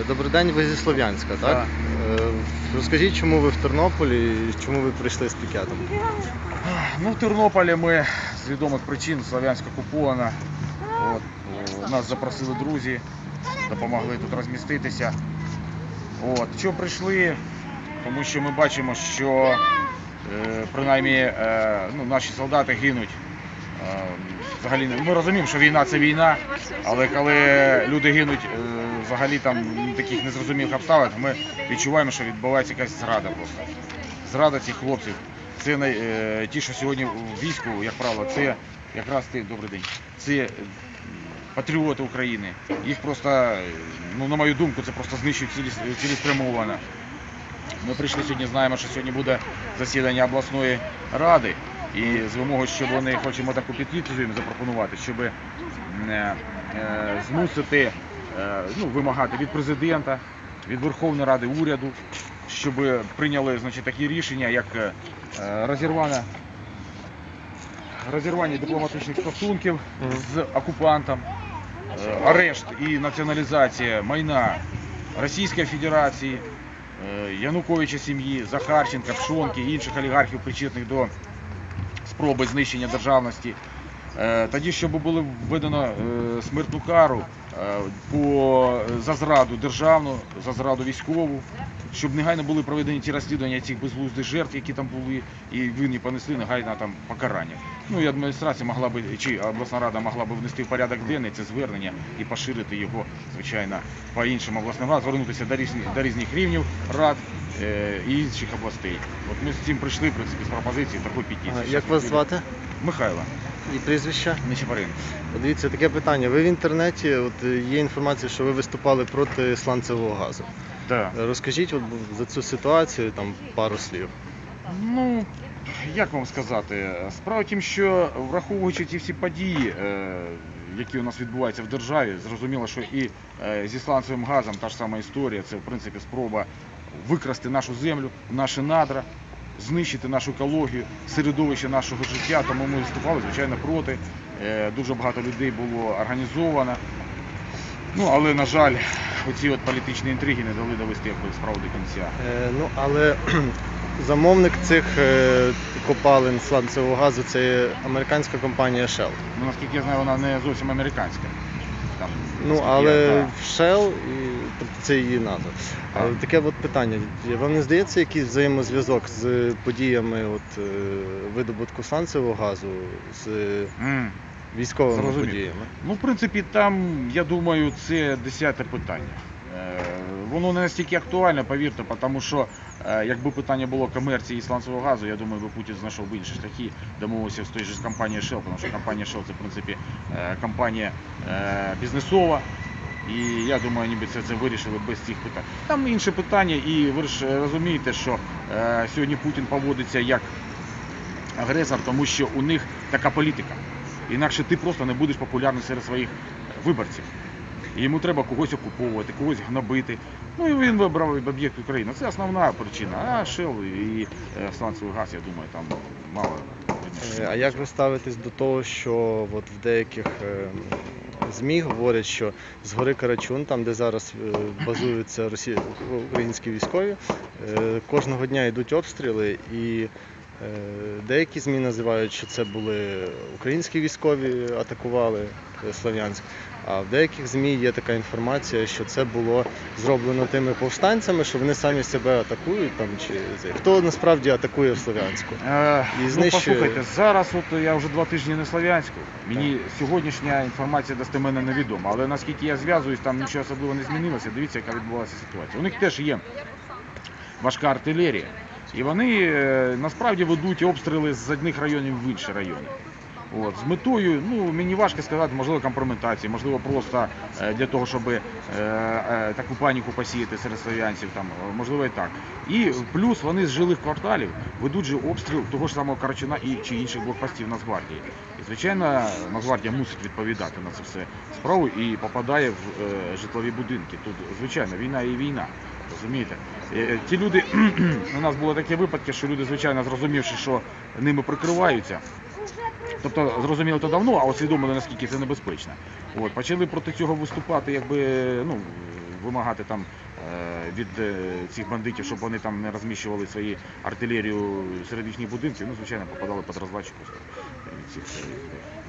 Е, Добрий день, ви зі Слов'янська, так? Так. Е, Розкажіть, чому ви в Тернополі і чому ви прийшли з пікетом? Ну, в Тернополі ми з відомих причин Слов'янська окупована. От, нас запросили друзі, допомогли тут розміститися. От, що прийшли, тому що ми бачимо, що е, принаймні е, ну, наші солдати гинуть. Взагалі, ми розуміємо, що війна це війна, але коли люди гинуть е, взагалі там таких незрозумілих обставинах, ми відчуваємо, що відбувається якась зрада просто. Зрада цих хлопців. Це най, е, ті, що сьогодні в війську, як правило, це якраз ти, добрий день, це патріоти України. Їх просто, ну, на мою думку, це просто знищують цілеспрямовано. Ми прийшли сьогодні, знаємо, що сьогодні буде засідання обласної ради. І з вимогою, щоб вони хочемо таку петліцію їм запропонувати, щоб е, е, змусити е, ну, вимагати від президента, від Верховної Ради уряду, щоб прийняли значить, такі рішення, як е, розірвання, дипломатичних стосунків з окупантом, арешт і націоналізація майна Російської Федерації, Януковича сім'ї, Захарченка, Пшонки і інших олігархів, причетних до спроби знищення державності. Е, Тоді, щоб було введено е, смертну кару е, по, за зраду державну, за зраду військову, щоб негайно були проведені ті розслідування цих безглуздих жертв, які там були, і винні понесли негайно там покарання. Ну і адміністрація могла би, чи обласна рада могла би внести в порядок денний це звернення і поширити його, звичайно, по іншим обласним радам, звернутися до різних, до різних рівнів рад і інших областей. От ми з цим прийшли, в принципі, з пропозицією такої петиції. Як вас звати? Михайло І прізвище? Нечапаренко. От Дивіться, таке питання. Ви в інтернеті, от є інформація, що ви виступали проти сланцевого газу. Да. Розкажіть от, за цю ситуацію там пару слів. Ну, як вам сказати, справа в тім, що враховуючи ті всі події, е, які у нас відбуваються в державі, зрозуміло, що і е, зі сланцевим газом та ж сама історія, це в принципі спроба викрасти нашу землю, наші надра, знищити нашу екологію, середовище нашого життя. Тому ми виступали, звичайно, проти. Е, Дуже багато людей було організовано. Ну, але, на жаль, оці от політичні інтриги не дали довести якби, справу до кінця. Е, ну, але замовник цих е, копалин сланцевого газу це американська компанія Shell. Ну, наскільки я знаю, вона не зовсім американська. Там, Ну, наскільки але я знаю. Shell, і, тобто це її назва. Але таке от питання. Вам не здається якийсь взаємозв'язок з подіями от, е, видобутку сланцевого газу з військовими Зрозумів. подіями? Ну, в принципі, там, я думаю, це десяте питання. Е, Воно не настільки актуальне, повірте, тому що е, якби питання було комерції і сланцевого газу, я думаю, би Путін знайшов би інші шляхи, домовився з тої ж компанією Shell, тому що компанія Shell це в принципі компанія бізнесова. І я думаю, ніби це, це вирішили без цих питань. Там інше питання, і ви ж розумієте, що е, сьогодні Путін поводиться як агресор, тому що у них така політика. Інакше ти просто не будеш популярний серед своїх виборців. І йому треба когось окуповувати, когось гнобити. Ну і він вибрав об'єкт України. Це основна причина. А Shell і е, сланцевий газ, я думаю, там мало. Е. А як ви ставитесь до того, що от в деяких е, ЗМІ говорять, що з гори Карачун, там де зараз е, базуються росі... українські військові, е, кожного дня йдуть обстріли і е, деякі ЗМІ називають, що це були українські військові атакували Слов'янськ. А в деяких ЗМІ є така інформація, що це було зроблено тими повстанцями, що вони самі себе атакують там чи хто насправді атакує Слов'янську? Е, І ну, послухайте, зараз от я вже два тижні на Слов'янську. Мені сьогоднішня інформація достеменно невідома, але наскільки я зв'язуюсь, там нічого особливо не змінилося. Дивіться, яка відбулася ситуація. У них теж є важка артилерія, і вони е, насправді ведуть обстріли з одних районів в інші райони. От, з метою, ну мені важко сказати, можливо, компрометації, можливо, просто е, для того, щоб е, е, таку паніку посіяти серед слов'янців, там, е, можливо, і так. І плюс вони з жилих кварталів ведуть же обстріл того ж самого Карачуна і чи інших блокпостів Нацгвардії. І звичайно, Нацгвардія мусить відповідати на це все справу і попадає в е, житлові будинки. Тут, звичайно, війна і війна. Розумієте? Е, Ті люди, у нас були такі випадки, що люди, звичайно, зрозумівши, що ними прикриваються, Тобто зрозуміло то давно, а усвідомили наскільки це небезпечно. От почали проти цього виступати, якби ну вимагати там е, від е, цих бандитів, щоб вони там не розміщували свої артилерію серед їхніх будинків, ну, звичайно, попадали під роздачу від цих. е,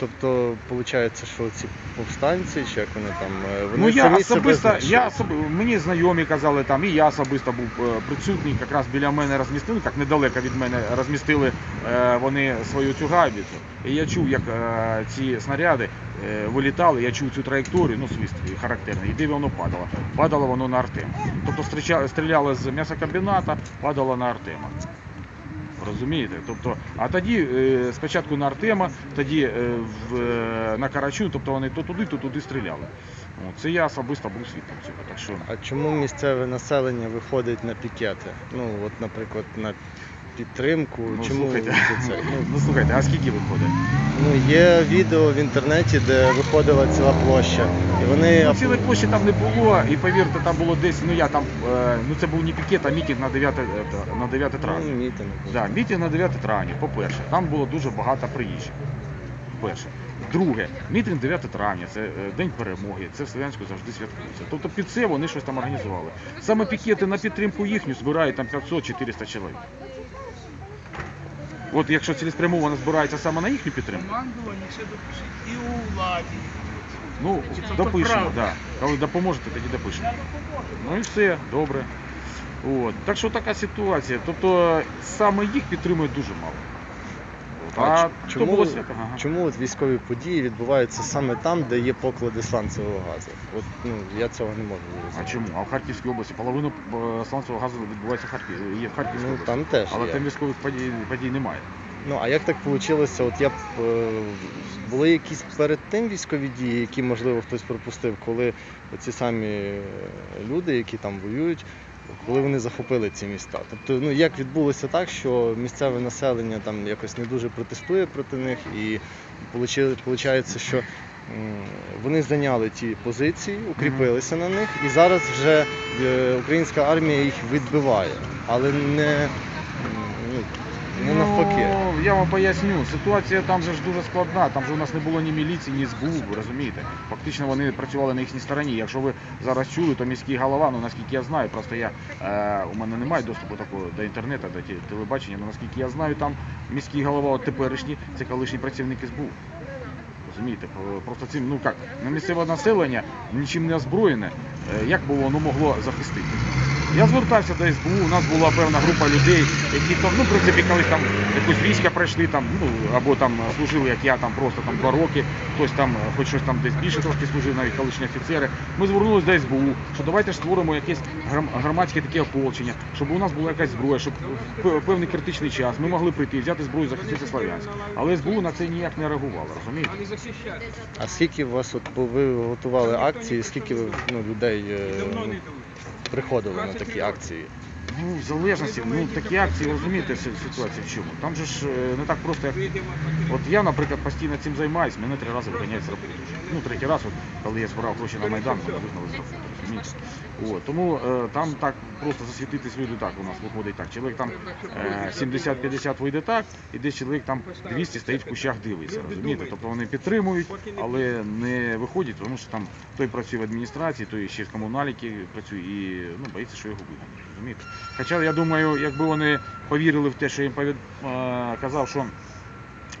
Тобто, виходить, що ці повстанці, чи як вони там, е, вони Ну я самі себе особисто, знищили? я особ... мені знайомі казали там, і я особисто був е, присутній, якраз біля мене розмістили, так недалеко від мене розмістили е, вони свою цю гайбіцу. І я чув, як ці снаряди вилітали, я чув цю траєкторію, ну свист характерний, і де воно падало. Падало воно на Артем. Тобто стріляло з м'ясокомбіната, падало на Артема. Розумієте? Тобто, а тоді е, спочатку на Артема, тоді е, в, е, на Карачун, тобто вони то туди, то туди стріляли. Це я особисто був свідком цього. Так що А чому місцеве населення виходить на пікети? Ну, от, наприклад, на підтримку. ну, чому слухайте, це? Ну, ну слухайте, а скільки виходить? ну, є відео в інтернеті, де виходила ціла площа. І вони Ну, цілої площі там не було, і повірте, там було десь, ну я там, е, ну це був не пікет, а мітинг на 9, е, на 9 ну, травня. мітинг. Да, мітинг на 9 травня, по-перше, там було дуже багато приїжджих. Перше. Друге, мітинг 9 травня, це е, День перемоги, це в Слов'янську завжди святкується. Тобто під це вони щось там організували. Саме пікети на підтримку їхню збирають там 500-400 чоловік. От якщо цілеспрямовано збирається саме на їхню підтримку, Командування ще допишіть і у владі. ну допишемо, так. да. коли допоможете, тоді допишемо. Ну і все, добре. От. Так що така ситуація. Тобто саме їх підтримують дуже мало. А чому, було свято? Ага. чому от військові події відбуваються саме там, де є поклади сланцевого газу? От, ну, я цього не можу А зрозуміти. чому? А в Харківській області половину е, сланцевого газу відбувається в Харків... є в Харківській Ну, області. там теж Але є. там військових подій, подій немає. Ну, а як так вийшло? От я б е, були якісь перед тим військові дії, які, можливо, хтось пропустив, коли ці самі е, люди, які там воюють, коли вони захопили ці міста. Тобто, ну як відбулося так, що місцеве населення там якось не дуже протестує проти них, і виходить, що вони зайняли ті позиції, укріпилися на них, і зараз вже е, українська армія їх відбиває, але не, м, ну, не навпаки. Ну, я вам поясню, ситуація там же ж дуже складна. Там же у нас не було ні міліції, ні СБУ, ви розумієте. Фактично вони працювали на їхній стороні. Якщо ви зараз чули, то міський голова, ну наскільки я знаю, просто я е, у мене немає доступу такого до інтернету, до те- телебачення, але наскільки я знаю, там міський голова от теперішній, це колишній працівник СБУ. Розумієте, просто цим, ну як, місцеве населення нічим не озброєне, е, як би воно могло захистити. Я звертався до СБУ, у нас була певна група людей, які там, ну, в принципі, колись там якусь війська пройшли, там, ну, або там служили, як я, там просто там два роки, хтось там, е, хоч щось там десь більше трошки служив, навіть колишні офіцери. Ми звернулися до СБУ, що давайте ж створимо якесь громадське таке ополчення, щоб у нас була якась зброя, щоб в певний критичний час ми могли прийти, взяти зброю, захистити Слов'янськ. Але СБУ на це ніяк не реагувало, розумієте? А скільки у вас от ви готували акції, скільки ви ну, людей е, Приходили на такі акції? Ну, в залежності, ну такі акції, розумієте, си- ситуація в чому. Там же ж е, не так просто, як От я, наприклад, постійно цим займаюся, мене три рази виганяють з роботи. Ну, третій раз, от, коли я збирав гроші на Майдан, мене вигнали з роботи, розумієте? От, тому е, там так просто засвітитись люди так у нас виходить так. Чоловік там е, 70-50 вийде так, і десь чоловік там 200 стоїть в кущах дивиться, розумієте? Тобто вони підтримують, але не виходять, тому що там той працює в адміністрації, той ще в комунальники працює і ну, боїться, що його вигонять, розумієте? Хоча я думаю, якби вони повірили в те, що їм повід... е, казав, що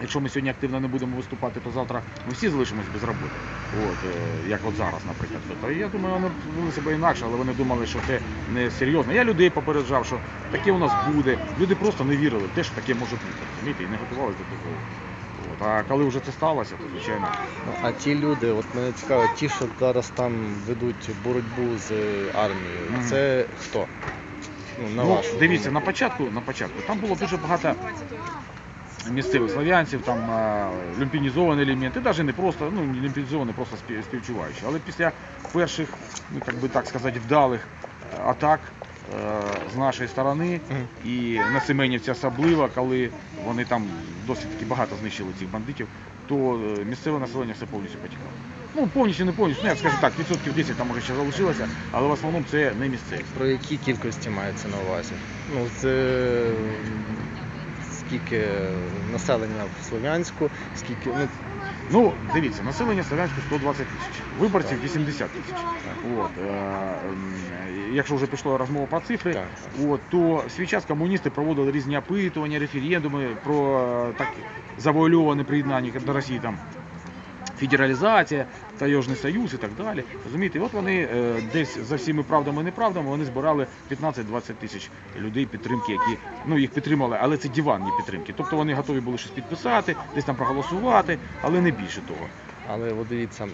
Якщо ми сьогодні активно не будемо виступати, то завтра ми всі залишимось без роботи. От, е, як от зараз, наприклад. То я думаю, вони вели себе інакше, але вони думали, що це не серйозно. Я людей попереджав, що таке у нас буде. Люди просто не вірили в те, що таке може бути. Розумієте, і не готувалися до того. От. А коли вже це сталося, то звичайно. А ті люди, от мене цікаво, ті, що зараз там ведуть боротьбу з армією, Мгм. це хто? Ну, на ну, вашу дивіться, думку. на початку, на початку там було дуже багато місцевих слав'янців, там а, люмпінізовані елементи, навіть не просто, ну не люмпінізовані, просто спів- співчуваючі. Але після перших, ну як би так сказати, вдалих е, атак е, з нашої сторони і на Семенівці особливо, коли вони там досить таки багато знищили цих бандитів, то е, місцеве населення все повністю потікало. Ну, повністю не повністю, ну, я скажу так, відсотків 10 там може ще залишилося, але в основному це не місцеві. Про які кількості мається на увазі? Ну, це, скільки населення в Слов'янську, скільки ну Ну, дивіться, населення Слов'янську 120 тисяч, виборців 80 тисяч. От, е, м, якщо вже пішла розмова про цифри, от, то в свій час комуністи проводили різні опитування, референдуми про е, так завуальоване приєднання до Росії там. Федералізація, Таєжний Союз і так далі. Розумієте, от вони е, десь за всіми правдами і неправдами вони збирали 15-20 тисяч людей підтримки, які ну їх підтримали, але це диванні підтримки. Тобто вони готові були щось підписати, десь там проголосувати, але не більше того. але от дивіться,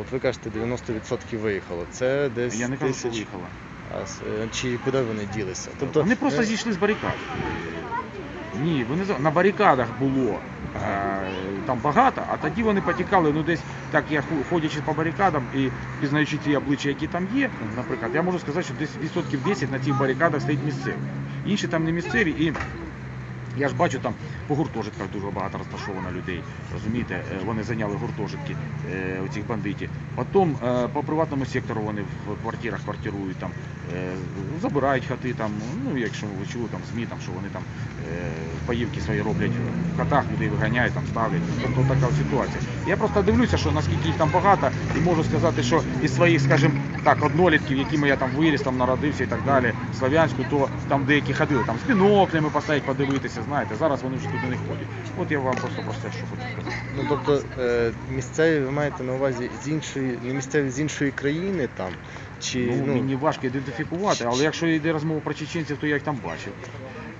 от ви кажете, 90% виїхало. Це десь Я не кажу, що тисяч. виїхала. А е, чи куди вони ділися? Тобто Вони просто е, зійшли з барикад. Ні, вони на барикадах було е, там багато, а тоді вони потікали, ну десь так я ходячи по барикадам і пізнаючи ті обличчя, які там є, наприклад, я можу сказати, що десь відсотків 10 на цих барикадах стоїть місцеві. Інші там не місцеві і. Я ж бачу там по гуртожитках дуже багато розташовано людей. Розумієте, Е, вони зайняли гуртожитки е, у цих бандитів. Потім е, по приватному сектору вони в квартирах квартирують там, забирають хати там. Ну якщо ви чули там ЗМІ, там що вони там паївки свої роблять в хатах, людей виганяють, там ставлять. Тобто така ситуація. Я просто дивлюся, що наскільки їх там багато, і можу сказати, що із своїх, скажімо так, однолітків, якими я там виріс, там народився і так далі, в Слов'янську, то там деякі ходили там з біноклями поставить подивитися, знаєте, зараз вони вже туди не ходять. От я вам просто про це що хочу сказати. Ну тобто е, місцеві ви маєте на увазі з іншої, не місцеві з іншої країни там, чи Ну, мені важко ідентифікувати, але якщо йде розмова про чеченців, то я їх там бачив.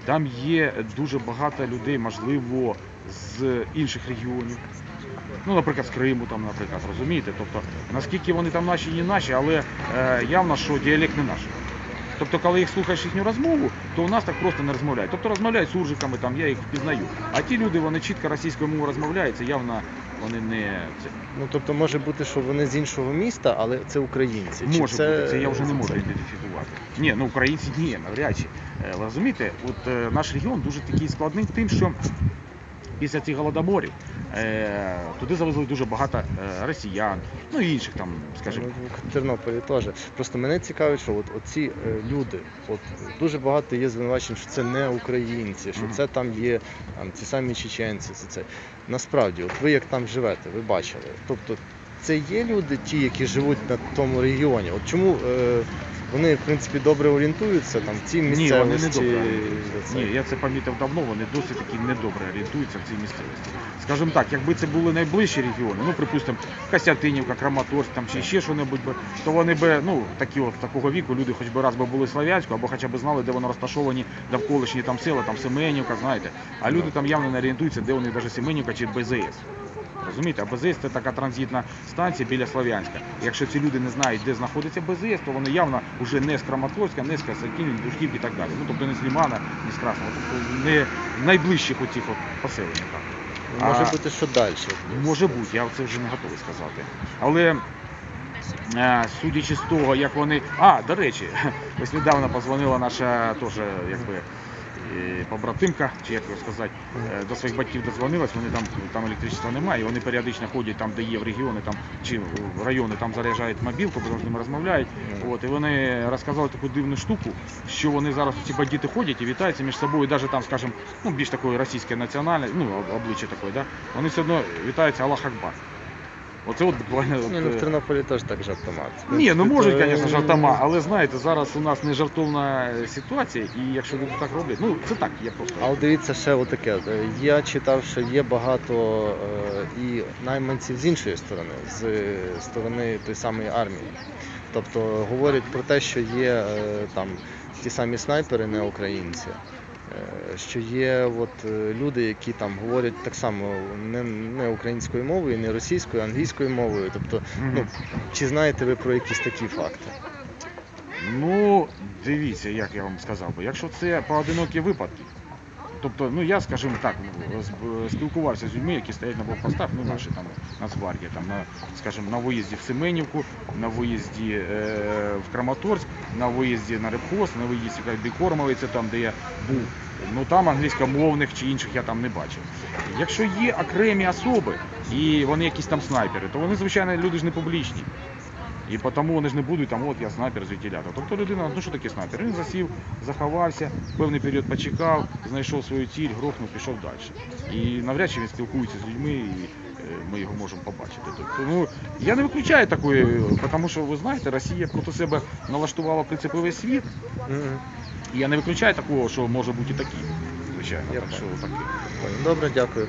Там є дуже багато людей, можливо, з інших регіонів. Ну, наприклад, з Криму, там, наприклад, розумієте? Тобто, наскільки вони там наші, не наші, але е, явно, що діалект не наш. Тобто, коли їх слухаєш їхню розмову, то у нас так просто не розмовляють. Тобто розмовляють з суржиками, там я їх впізнаю. А ті люди, вони чітко російською мовою розмовляють, це явно вони не це. ну тобто може бути, що вони з іншого міста, але це українці. Чи Може бути, це я вже не можу ідентифікувати. Ні, ну українці ні, навряд чи. Е, розумієте, от е, наш регіон дуже такий складний тим, що після цих голодоморів туди завезли дуже багато е, росіян, ну і інших там, скажімо. Ну, в Тернополі теж. Просто мене цікавить, що от оці е, люди, от дуже багато є звинувачень, що це не українці, що це там є там, ці самі чеченці. Це, це. Насправді, от ви як там живете, ви бачили. Тобто це є люди, ті, які живуть на тому регіоні. От чому е, вони в принципі добре орієнтуються там в цій Ні, вони місцевості? не добре орієнтуються. Ні, я це помітив давно, вони досить таки недобре орієнтуються в цій місцевості. Скажімо так, якби це були найближчі регіони, ну припустимо, Костянтинівка, Краматорськ там чи ще що-небудь, би, то вони би, ну такі от такого віку люди хоч би раз би були Слов'янську, або хоча б знали, де вони розташовані довколишні там села, там Семенівка, знаєте. А люди там явно не орієнтуються, де вони навіть Семенівка чи БЗС. Розумієте, а БЗС це така транзитна станція біля Слов'янська. Якщо ці люди не знають, де знаходиться БЗС, то вони явно вже не з Краматорська, не з Касакіни, Душківки і так далі. Ну тобто не з Лімана, не з Красного, тобто не найближчих оцих от поселеннях. Може А- бути, що далі. Може бути, я це вже не готовий сказати. Але е, судячи з того, як вони. А, до речі, ось недавно позвонила наша теж якби. Е, Побратимка, чи як сказати, е, до своїх батьків дозвонилась, вони там, там електричества немає, і вони періодично ходять там, де є в регіони, там, чи в райони там заряджають мобілку, бо з ними розмовляють. От, і вони розказали таку дивну штуку, що вони зараз ці бандити ходять і вітаються між собою, навіть там, скажімо, ну, більш такої російської національної, ну, обличчя такої, да? вони все одно вітаються Аллах Акбар. Оце от буквально. От, Ні, ну в е, Тернополі теж так жартомат. ні, ну можуть, Це, звісно, жартома, але знаєте, зараз у нас не жартовна ситуація, і якщо люди так роблять, ну це так, я просто. Але дивіться ще отаке. Е, Я читав, що є багато е, і найманців з іншої сторони, з е, сторони тої самої армії. Тобто говорять про те, що є е, там ті самі снайпери, не українці. Е, Що є от, е, люди, які там говорять так само не, не українською мовою, не російською, а англійською мовою. Тобто, ну, чи знаєте ви про якісь такі факти? Ну, дивіться, як я вам сказав би, якщо це поодинокі випадки, тобто, ну я, скажімо так, ну, спілкувався з людьми, які стоять на блокпостах, ну наші там Нацгвардія, там, на, скажімо, на виїзді в Семенівку, на виїзді е, в Краматорськ, на виїзді на Рибхоз, на виїзді в Бікормовий, там, де я був. Ну там англійськомовних чи інших я там не бачив. Якщо є окремі особи і вони якісь там снайпери, то вони, звичайно, люди ж не публічні. І тому вони ж не будуть там, от я снайпер звідтіля. Тобто людина, ну що таке снайпер? Він засів, заховався, певний період почекав, знайшов свою ціль, грохнув, пішов далі. І навряд чи він спілкується з людьми, і е, ми його можемо побачити. Тобто, ну, я не виключаю такої, тому що ви знаєте, Росія проти себе налаштувала весь світ. І я не виключаю такого, що може бути і такі. Звичайно, так що таке. Добре, дякую.